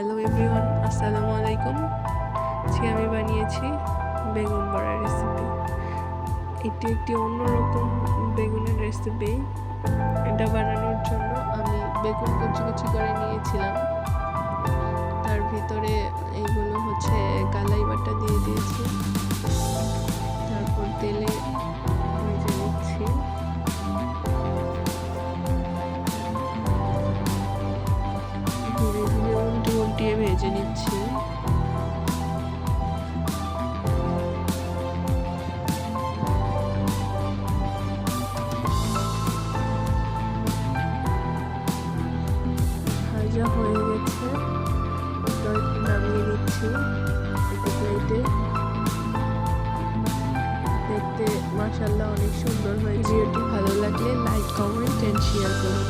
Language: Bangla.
হ্যালো এভরিওয়ান আসসালামু আলাইকুম। আজকে আমি বানিয়েছি বেগুন বড়ার রেসিপি এটি একটি অন্যরকম বেগুনের রেসিপি এটা বানানোর জন্য আমি বেগুন কুচি কুচি করে নিয়েছিলাম। ভেজে নিচ্ছি। ভাজা হয়ে গেছে। নামিয়ে নিচ্ছি একটু প্লেটে দেখতে মাসাল্লাহ অনেক সুন্দর হয়েছে। ভিডিওটি ভালো লাগলে লাইক কমেন্ট অ্যান্ড শেয়ার করুন।